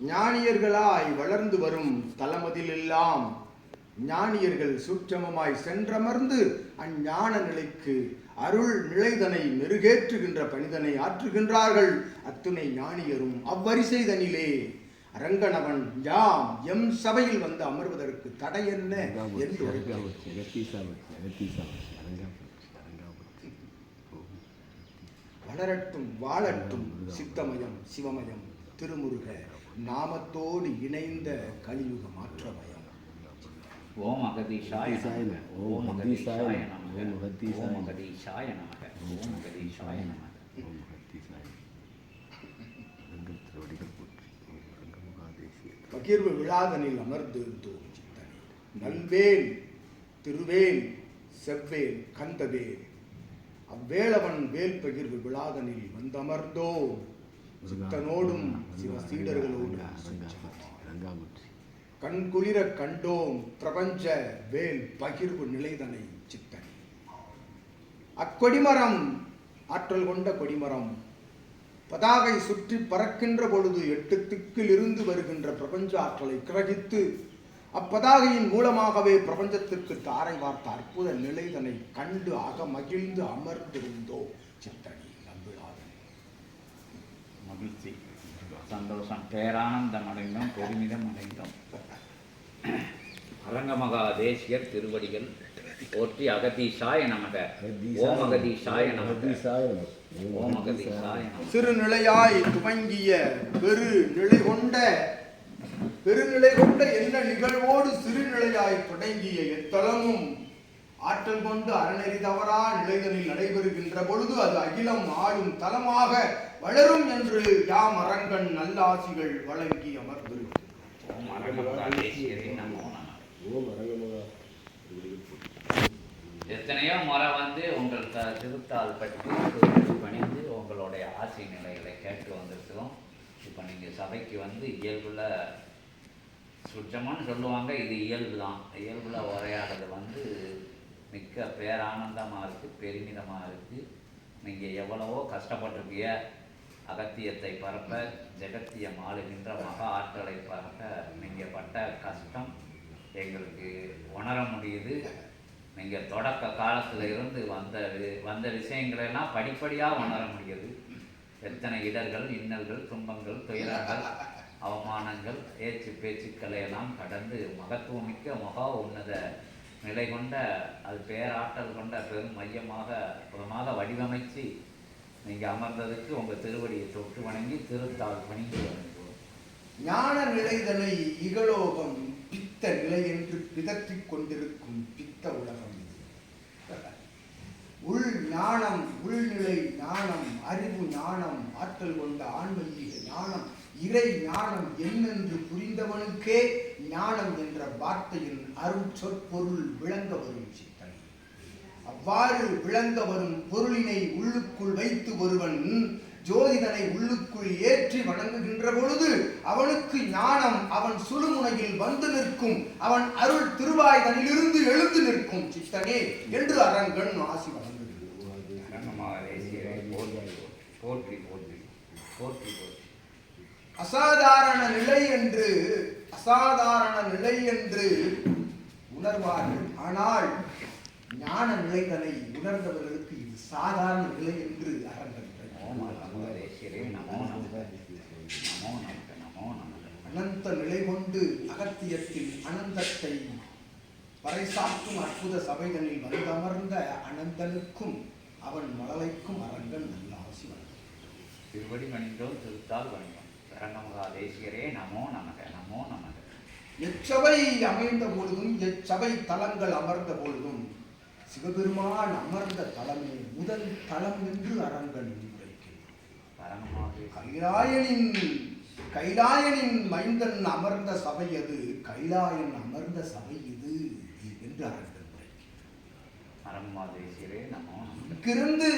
ஞானியர்களாய் வளர்ந்து வரும் தலமதிலெல்லாம் ஞானியர்கள் சூட்சமமாய் சென்றமர்ந்து அஞ்ஞான நிலைக்கு அருள் நிலைதனை மெருகேற்றுகின்ற பணிதனை ஆற்றுகின்றார்கள். அத்துணை ஞானியரும் அவ்வரிசைதனிலே அரங்கனவன் யாம் எம் சபையில் வந்து அமர்வதற்கு தடை என்ன? என்று. வளரட்டும் வாழட்டும் சித்தமயம் சிவமயம் திருமுருக. நாமத்தோடு இணைந்த கலியுக மாற்றமயம் ஓம் அகதீஷாய அகதீஷாய நமக. நமக. ஓம் அகதீஷாய ஓம் நமக. அகதீஷாய ஓம் அகதீஷாய நமக. ஓம் அகதீஷாய நமக. பகிர்வு விழாதனில் அமர்ந்திருந்தோம் சித்தனே. நல்வேல் திருவேல் செவ்வேல் கந்தவேல் அவ்வேளவன் வேல் பகிர்வு விழாதனில் வந்தமர்ந்தோம். சித்தனோடும் சிவ சீடர்களோடும். சுற்றமாய். கண்குளிர கண்டோம் பிரபஞ்ச வேல் பகிர்வு நிலைதனை சித்தன். அக்கொடிமரம் ஆற்றல் கொண்ட கொடிமரம் பதாகை சுற்றி பறக்கின்ற பொழுது எட்டு திக்கில் இருந்து வருகின்ற பிரபஞ்ச ஆற்றலை கிரகித்து அப்பதாகையின் மூலமாகவே பிரபஞ்சத்திற்கு தாரை வார்த்த அற்புத நிலைதனை கண்டு அக மகிழ்ந்து அமர்ந்திருந்தோ சித்தனி. மகிழ்ச்சி. சந்தோஷம். பேரானந்தம் அடைந்தோம் பெருமிதம் அடைந்தோம் அரங்கமகா தேசியர் திருவடிகள் போற்றி அகதீஷாய நமக. ஓம் அகதீஷாய நமக. ஓம் அகதீஷாய நமக. சிறுநிலையாய் துவங்கிய பெரு நிலை கொண்ட பெருநிலை கொண்ட என்ன நிகழ்வோடு சிறுநிலையாய் தொடங்கிய எத்தலமும் ஆற்றல் கொண்டு அறநெறி தவறா நிலைகளில் நடைபெறுகின்ற பொழுது அது அகிலம் ஆளும் தலமாக வளரும் என்று யாம் அரங்கன் நல்லாசிகள் வழங்கி அமர்ந்திருக்கிறோம் எத்தனையோ முறை வந்து உங்கள் த திருத்தால் பற்றி பணிந்து உங்களுடைய ஆசை நிலைகளை கேட்டு வந்திருக்கிறோம். இப்போ நீங்கள் சபைக்கு வந்து இயல்புல சுற்றமானு சொல்லுவாங்க இது இயல்பு தான் இயல்புல உரையாடுறது வந்து மிக்க பேரானந்தமாக இருக்குது பெருமிதமாக இருக்குது நீங்கள் எவ்வளவோ கஷ்டப்பட்டிருக்கிய அகத்தியத்தை பரப்ப ஜெகத்தியம் ஆளுகின்ற மகா ஆற்றலை பரப்ப நீங்கள் பட்ட கஷ்டம் எங்களுக்கு உணர முடியுது. நீங்கள் தொடக்க காலத்தில் இருந்து வந்த வந்த விஷயங்களெல்லாம் படிப்படியாக உணர முடியுது. எத்தனை இடர்கள் இன்னல்கள் துன்பங்கள் துயரங்கள் அவமானங்கள் ஏச்சு பேச்சுக்களை எல்லாம் கடந்து மகத்துவமிக்க மகா உன்னத நிலை கொண்ட அது பேராற்றல் கொண்ட பெரும் மையமாக புறமாக வடிவமைச்சு நீங்கள் அமர்ந்ததுக்கு உங்கள் திருவடியை தொட்டு வணங்கி திருத்தாள் பணிந்து வணங்குவோம். ஞான நிலைதனை இகலோகம் பித்த நிலை என்று பிதற்றிக் கொண்டிருக்கும் பித்த உலகம் இது. உள் ஞானம் உள்நிலை ஞானம் அறிவு ஞானம் ஆற்றல் கொண்ட ஆன்மீக ஞானம் இறை ஞானம் என்னென்று புரிந்தவனுக்கே ஞானம் என்ற வார்த்தையின் அருள் சொற்பொருள் விளங்க வரும் சித்தனை. அவ்வாறு விளங்க வரும் பொருளினை உள்ளுக்குள் வைத்து ஒருவன் ஜோதிடனை உள்ளுக்குள் ஏற்றி வணங்குகின்ற பொழுது அவனுக்கு ஞானம் அவன் சுழுமுனையில் வந்து நிற்கும். அவன் அருள் திருவாய்தனிலிருந்து எழுந்து நிற்கும் சித்தனே என்று அரங்கன் ஆசி போற்றி. அசாதாரண நிலை என்று அசாதாரண நிலை என்று உணர்வார்கள். ஆனால் ஞான நிலைகளை உணர்ந்தவர்களுக்கு இது சாதாரண நிலை என்று நமோ நமோ நமோ அனந்த நிலை கொண்டு அகத்தியத்தில் அனந்தத்தை பறைசாற்றும் அற்புத சபைகளில் வந்தமர்ந்த அனந்தனுக்கும் அவன் மழலைக்கும் அரங்கன் நல்ல ஆசி திருவடி மணிந்தோம் திருத்தால் வணிகம். அரங்கமகா தேசியரே நமோ நமக நமோ நமக. எச்சபை அமைந்த பொழுதும் எச்சபை தலங்கள் அமர்ந்த பொழுதும் சிவபெருமான் அமர்ந்த தலமே முதல் தலம் என்று அரங்கன் அரங்கமாக கைலாயனின் கைலாயனின் மைந்தன் அமர்ந்த சபை அது கைலாயன் அமர்ந்த சபை இது என்று அரங்கன் நமக இங்கிருந்து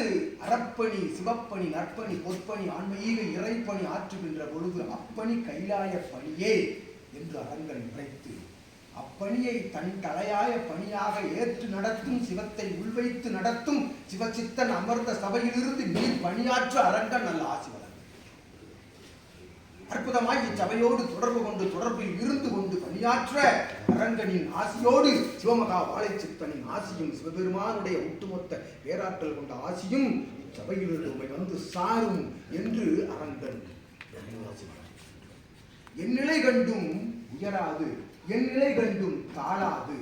அறப்பணி சிவப்பணி நற்பணி பொற்பணி ஆன்மீக இறைப்பணி ஆற்றுகின்ற பொழுது அப்பணி கைலாய பணியே என்று அரங்கன் உரைத்து அப்பணியை தன் தலையாய பணியாக ஏற்று நடத்தும் சிவத்தை உள்வைத்து நடத்தும் சிவசித்தன் அமர்ந்த சபையிலிருந்து நீர் பணியாற்ற அரங்கன் நல்ல ஆசி அற்புதமாய் இச்சபையோடு தொடர்பு கொண்டு தொடர்பில் இருந்து கொண்டு பணியாற்ற அரங்கனின் ஆசியோடு சிவமகா வாழைச்சித்தனின் ஆசியும் சிவபெருமானுடைய ஒட்டுமொத்த பேராற்றல் கொண்ட ஆசியும் இச்சபையிலிருந்து உண்மை வந்து சாரும் என்று அரங்கன் என் நிலை கண்டும் உயராது என் நிலை கண்டும் தாழாது.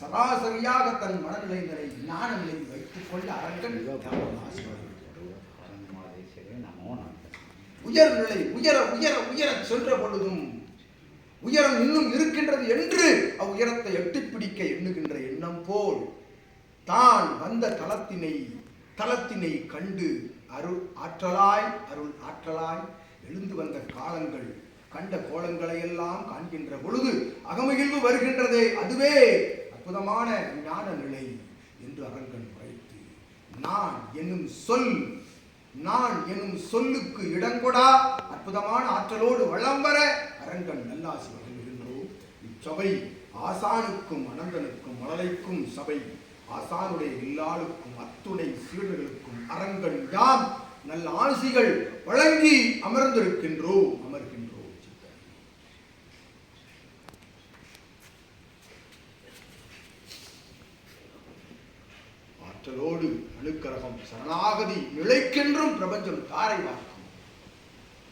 சராசரியாக தன் மனநிலைகளை ஞான நிலையில் வைத்துக் கொள்ள அரங்கன் உயர்நிலை உயர உயர உயர சென்ற பொழுதும் உயரம் இன்னும் இருக்கின்றது என்று அவ்வுயரத்தை எட்டிப் பிடிக்க எண்ணுகின்ற எண்ணம் போல் தான் வந்த தலத்தினை தலத்தினை கண்டு அருள் ஆற்றலாய் அருள் ஆற்றலாய் எழுந்து வந்த காலங்கள் கண்ட கோலங்களை எல்லாம் காண்கின்ற பொழுது அகமகிழ்வு வருகின்றதே அதுவே. அற்புதமான ஞான நிலை என்று அரங்கன் உரைத்து நான் என்னும் சொல் நான் எனும் சொல்லுக்கு இடங்கொடா. அற்புதமான ஆற்றலோடு வளம் வர அரங்கன் நல்லாசி வழங்குகின்றோம். இச்சபை ஆசானுக்கும் அனந்தனுக்கும் மலலைக்கும் சபை. ஆசானுடைய இல்லாளுக்கும் அத்துணை சீடர்களுக்கும் அரங்கன் யாம். நல்ல ஆசிகள் வழங்கி அமர்ந்திருக்கின்றோம் அமர்கின்றோம். ஆற்றலோடு அணுக்கரகம் சரணாகதி நிலைக்கென்றும் பிரபஞ்சம் தாரை வார்க்கும்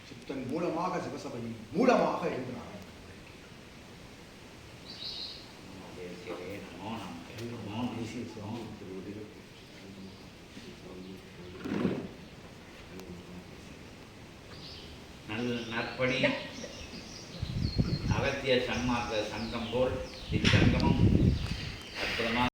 சித்தன் மூலமாக சிவசபையின் மூலமாக என்றார் நற்படி அகத்திய சன்மார்க்க சங்கம் போல் இச்சங்கமும்